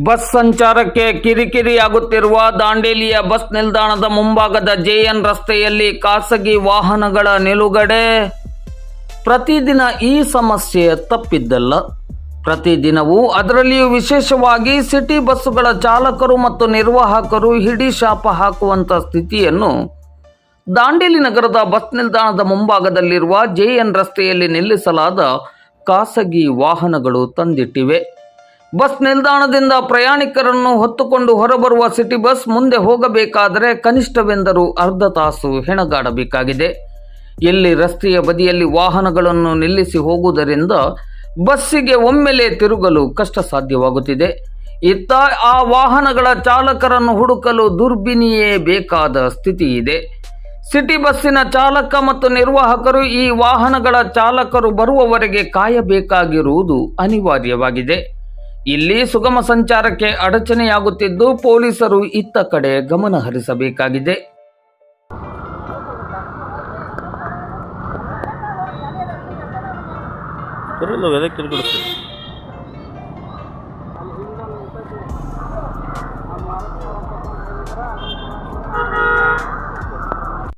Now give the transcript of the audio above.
Bus ಸಂಚಾರಕ್ಕೆ ಕಿರಿಕಿರಿಯಾಗುತ್ತಿರುವ ದಾಂಡೇಲಿಯ bus ನಿಲ್ದಾಣದ ಮುಂಭಾಗದ ಜೆಎನ್ ರಸ್ತೆಯಲ್ಲಿ ಖಾಸಗಿ ವಾಹನಗಳ ನಿಲುಗಡೆ. ಪ್ರತಿದಿನ ಈ ಸಮಸ್ಯೆ ತಪ್ಪಿದ್ದಲ್ಲ. ಪ್ರತಿದಿನವೂ ಅದರಲ್ಲಿಯೂ ವಿಶೇಷವಾಗಿ ಸಿಟಿ ಬಸ್ಸುಗಳ ಚಾಲಕರು ಮತ್ತು ನಿರ್ವಾಹಕರು ಹಿಡಿ ಶಾಪ ಹಾಕುವಂಥ ಸ್ಥಿತಿಯನ್ನು ದಾಂಡೇಲಿ ನಗರದ ಬಸ್ ನಿಲ್ದಾಣದ ಮುಂಭಾಗದಲ್ಲಿರುವ ಜೆಎನ್ ರಸ್ತೆಯಲ್ಲಿ ನಿಲ್ಲಿಸಲಾದ ಖಾಸಗಿ ವಾಹನಗಳು ತಂದಿಟ್ಟಿವೆ. ಬಸ್ ನಿಲ್ದಾಣದಿಂದ ಪ್ರಯಾಣಿಕರನ್ನು ಹೊತ್ತುಕೊಂಡು ಹೊರಬರುವ ಸಿಟಿ ಬಸ್ ಮುಂದೆ ಹೋಗಬೇಕಾದರೆ ಕನಿಷ್ಠವೆಂದರೂ ಅರ್ಧ ತಾಸು ಹೆಣಗಾಡಬೇಕಾಗಿದೆ. ಎಲ್ಲಿ ರಸ್ತೆಯ ಬದಿಯಲ್ಲಿ ವಾಹನಗಳನ್ನು ನಿಲ್ಲಿಸಿ ಹೋಗುವುದರಿಂದ ಬಸ್ಸಿಗೆ ಒಮ್ಮೆಲೆ ತಿರುಗಲು ಕಷ್ಟ ಸಾಧ್ಯವಾಗುತ್ತಿದೆ ಇತ್ತ ಆ ವಾಹನಗಳ ಚಾಲಕರನ್ನು ಹುಡುಕಲು ದುರ್ಬಿನಿಯೇ ಬೇಕಾದ ಸ್ಥಿತಿ ಇದೆ. ಸಿಟಿ ಬಸ್ಸಿನ ಚಾಲಕ ಮತ್ತು ನಿರ್ವಾಹಕರು ಈ ವಾಹನಗಳ ಚಾಲಕರು ಬರುವವರೆಗೆ ಕಾಯಬೇಕಾಗಿರುವುದು ಅನಿವಾರ್ಯವಾಗಿದೆ. ಇಲ್ಲಿ ಸುಗಮ ಸಂಚಾರಕ್ಕೆ ಅಡಚಣೆಯಾಗುತ್ತಿದ್ದು ಪೊಲೀಸರು ಇತ್ತ ಕಡೆ ಗಮನ ಹರಿಸಬೇಕಾಗಿದೆ.